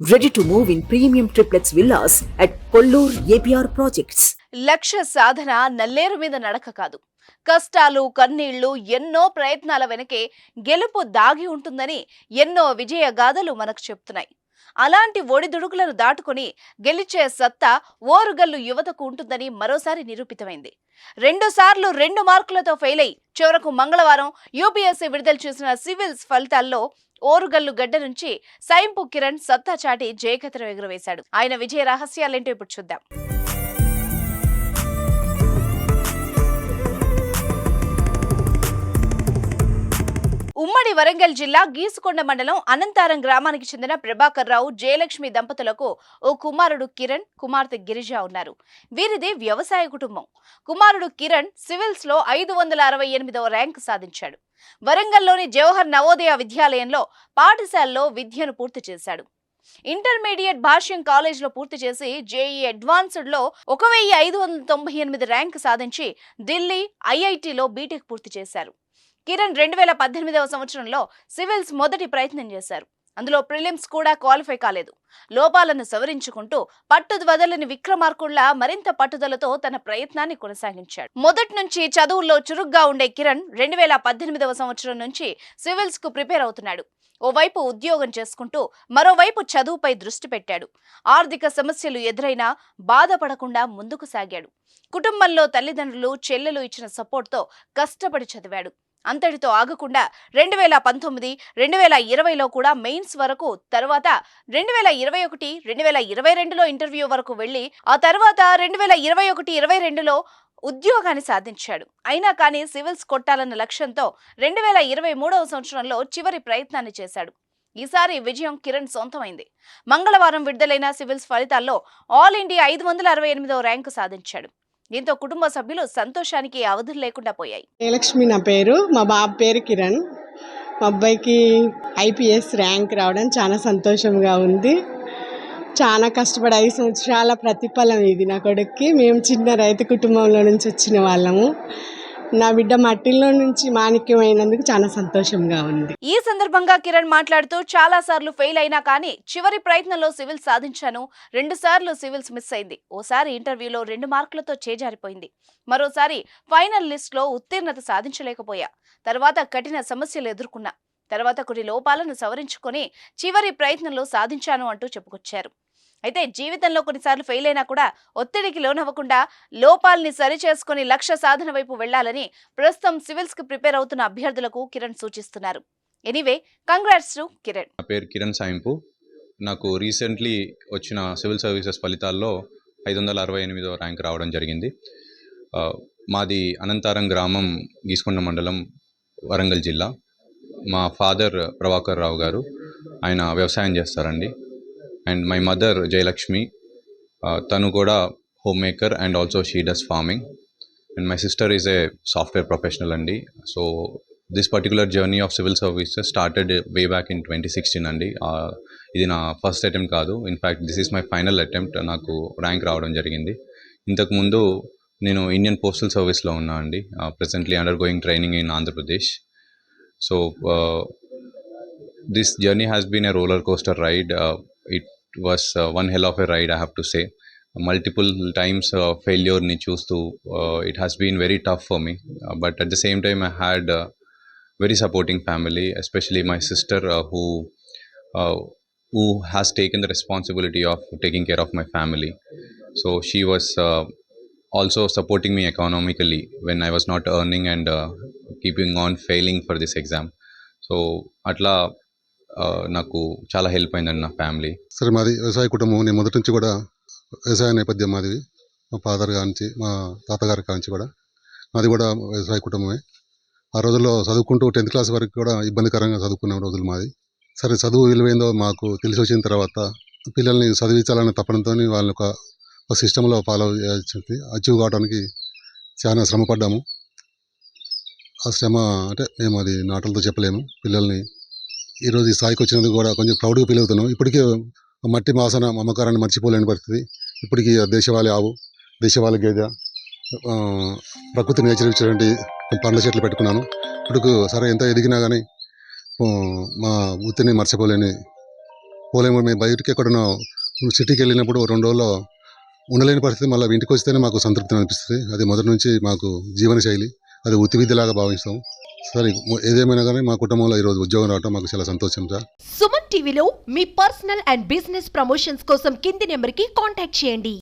Ready to move in premium triplets villas at Kollur APR projects లక్ష్య సాధన నల్లేరు మీద నడక కాదు. కష్టాలు కన్నీళ్ళు ఎన్నో ప్రయత్నాల వెనకే గెలుపు దాగి ఉంటుందని ఎన్నో విజయ గాథలు మనకు చెప్తున్నాయి. అలాంటి ఒడిదుడుకులను దాటుకుని గెలిచే సత్తా ఓరుగల్లు యువతకు ఉంటుందని మరోసారి నిరూపితమైంది. రెండు సార్లు రెండు మార్కులతో ఫెయిల్ అయి చివరకు మంగళవారం యూపీఎస్సీ విడుదల చేసిన సివిల్స్ ఫలితాల్లో ఓరుగల్లు గడ్డ నుంచి సైంపు కిరణ్ సత్తా చాటి జయకథను ఎగురవేశాడు. ఆయన విజయ రహస్యాలేంటో ఇప్పుడు చూద్దాం. ఉమ్మడి వరంగల్ జిల్లా గీసుకొండ మండలం అనంతారం గ్రామానికి చెందిన ప్రభాకర్ రావు జయలక్ష్మి దంపతులకు ఓ కుమారుడు కిరణ్ కుమార్తె గిరిజ ఉన్నారు. వీరిది వ్యవసాయ కుటుంబం. కుమారుడు కిరణ్ సివిల్స్లో ఐదు వందల అరవై ఎనిమిదవ ర్యాంక్ సాధించాడు. వరంగల్లోని జవహర్ నవోదయ విద్యాలయంలో పాఠశాలలో విద్యను పూర్తి చేశాడు. ఇంటర్మీడియట్ భాష్యం కాలేజ్లో పూర్తి చేసి జేఈ అడ్వాన్స్డ్లో ఒక వెయ్యి ఐదు వందల తొంభై ఎనిమిది ర్యాంక్ సాధించి ఢిల్లీ ఐఐటిలో బీటెక్ పూర్తి చేశారు. కిరణ్ రెండు వేల పద్దెనిమిదవ సంవత్సరంలో సివిల్స్ మొదటి ప్రయత్నం చేశారు. అందులో ప్రిలిమ్స్ కూడా క్వాలిఫై కాలేదు. లోపాలను సవరించుకుంటూ పట్టు వదలని విక్రమార్కుళ్ళ మరింత పట్టుదలతో తన ప్రయత్నాన్ని కొనసాగించాడు. మొదటి నుంచి చదువుల్లో చురుగ్గా ఉండే కిరణ్ రెండు వేల పద్దెనిమిదవ సంవత్సరం నుంచి సివిల్స్కు ప్రిపేర్ అవుతున్నాడు. ఓవైపు ఉద్యోగం చేసుకుంటూ మరోవైపు చదువుపై దృష్టి పెట్టాడు. ఆర్థిక సమస్యలు ఎదురైనా బాధపడకుండా ముందుకు సాగాడు. కుటుంబంలో తల్లిదండ్రులు చెల్లెలు ఇచ్చిన సపోర్ట్తో కష్టపడి చదివాడు. అంతటితో ఆగకుండా రెండు వేల పంతొమ్మిది రెండు వేల ఇరవైలో కూడా మెయిన్స్ వరకు తర్వాత రెండు వేల ఇరవై ఒకటి రెండు వేల ఇరవై రెండులో ఇంటర్వ్యూ వరకు వెళ్ళి ఆ తర్వాత రెండు వేల ఇరవై ఒకటి ఇరవై రెండులో ఉద్యోగాన్ని సాధించాడు. అయినా కానీ సివిల్స్ కొట్టాలన్న లక్ష్యంతో రెండు వేల ఇరవై మూడవ సంవత్సరంలో చివరి ప్రయత్నాన్ని చేశాడు. ఈసారి విజయం కిరణ్ సొంతమైంది. మంగళవారం విడుదలైన సివిల్స్ ఫలితాల్లో ఆల్ ఇండియా ఐదు వందల అరవై ఎనిమిదవ ర్యాంకు సాధించాడు. దీంతో కుటుంబ సభ్యులు సంతోషానికి అవధులు లేకుండా పోయాయి. జయలక్ష్మి నా పేరు. మా బాబు పేరు కిరణ్. మా అబ్బాయికి ఐపీఎస్ ర్యాంక్ రావడం చాలా సంతోషంగా ఉంది. చాలా కష్టపడి ఐదు సంవత్సరాల ప్రతిఫలం ఇది నా కొడుక్కి. మేము చిన్న రైతు కుటుంబంలో నుంచి వచ్చిన వాళ్ళము. నా బిడ్డ మట్టిలో నుంచి మాణిక్యమైనందుకు చాలా సంతోషంగా ఉంది. ఈ సందర్భంగా కిరణ్ మాట్లాడుతూ చాలా సార్లు ఫెయిల్ అయినా కానీ చివరి ప్రయత్నంలో సివిల్స్ సాధించాను. రెండు సార్లు సివిల్స్ మిస్ అయింది. ఓసారి ఇంటర్వ్యూలో రెండు మార్కులతో చేజారిపోయింది. మరోసారి ఫైనల్ లిస్ట్లో ఉత్తీర్ణత సాధించలేకపోయా. తర్వాత కఠిన సమస్యలు ఎదుర్కొన్నా. తర్వాత కొన్ని లోపాలను సవరించుకొని చివరి ప్రయత్నంలో సాధించాను అంటూ చెప్పుకొచ్చారు. అయితే జీవితంలో కొన్నిసార్లు ఫెయిల్ అయినా కూడా ఒత్తిడికి లోనవ్వకుండా లోపాల్ని సరిచేసుకుని లక్ష్య సాధన వైపు వెళ్ళాలని ప్రస్తుతం సివిల్స్కి ప్రిపేర్ అవుతున్న అభ్యర్థులకు కిరణ్ సూచిస్తున్నారు. Anyway congrats to Kiran. నా పేరు కిరణ్ సాయింపు. నాకు రీసెంట్లీ వచ్చిన సివిల్ సర్వీసెస్ ఫలితాల్లో ఐదు వందల అరవై ఎనిమిదో ర్యాంక్ రావడం జరిగింది. మాది అనంతారం గ్రామం గీసుకొండ మండలం వరంగల్ జిల్లా. మా ఫాదర్ ప్రభాకర్ రావు గారు ఆయన వ్యవసాయం చేస్తారండి. అండ్ మై మదర్ జయలక్ష్మి తను కూడా home maker and also she does farming. And my sister is a software professional అండి. So this particular journey of civil services started way back in twenty sixteen అండి. ఇది నా ఫస్ట్ అటెంప్ట్ కాదు. In fact this is my final attempt. నాకు rank రావడం జరిగింది. ఇంతకుముందు నేను ఇండియన్ పోస్టల్ సర్వీస్లో ఉన్నా అండి. Presently undergoing training in Andhra Pradesh so this journey has been a roller coaster ride. It was uh, one hell of a ride, I have to say. Multiple times uh, failure ni choose to. Uh, it has been very tough for me, but at the same time, I had a very supporting family, especially my sister who who has taken the responsibility of taking care of my family. So she was uh, also supporting me economically when I was not earning and uh, keeping on failing for this exam. So atla నాకు చాలా help అయిందండి నా family. సరే మాది వ్యవసాయ కుటుంబం. నేను మొదటి నుంచి కూడా వ్యవసాయ నేపథ్యం మాది. మా ఫాదర్ కానించి మా తాతగారి కానించి కూడా. మాది కూడా వ్యవసాయ కుటుంబమే. ఆ రోజుల్లో చదువుకుంటూ టెన్త్ క్లాస్ వరకు కూడా ఇబ్బందికరంగా చదువుకునే రోజులు మాది. సరే చదువు విలువైందో మాకు తెలిసి వచ్చిన తర్వాత పిల్లల్ని చదివించాలనే తపనతో వాళ్ళని ఒక ఒక సిస్టంలో ఫాలో చేయాల్సింది అచీవ్ కావడానికి చాలా శ్రమ పడ్డాము ఆ శ్రమ అంటే మేము అది నాటలతో చెప్పలేము. పిల్లల్ని ఈరోజు ఈ స్థాయికి వచ్చినందుకు కూడా కొంచెం ప్రౌడ్గా ఫీల్ అవుతున్నాం. ఇప్పటికే మట్టి మాసన మమకారాన్ని మర్చిపోలేని పరిస్థితి. ఇప్పటికీ దేశవాళి దేశవాళీ ఆవు దేశవాళి గేదె ప్రకృతి నేచర్ ఇచ్చినటువంటి పండ్ల చెట్లు పెట్టుకున్నాను. ఇప్పుడు సరే ఎంత ఎదిగినా కానీ మా వృత్తిని మర్చిపోలేని పోలేము మేము బయటికి ఎక్కడన్నా సిటీకి వెళ్ళినప్పుడు రెండు రోజుల్లో ఉండలేని పరిస్థితి. మళ్ళీ ఇంటికి వస్తేనే మాకు సంతృప్తి అనిపిస్తుంది. అది మొదటి నుంచి మాకు జీవన శైలి. అది వృత్తి భావిస్తాం. సరే ఏదేమైనా కానీ మా కుటుంబంలో ఈరోజు ఉద్యోగం రావటం మాకు చాలా సంతోషం సార్. సుమన్ టీవీలో మీ పర్సనల్ అండ్ బిజినెస్ ప్రమోషన్స్ కోసం కింది నెంబర్కి కాంటాక్ట్ చేయండి.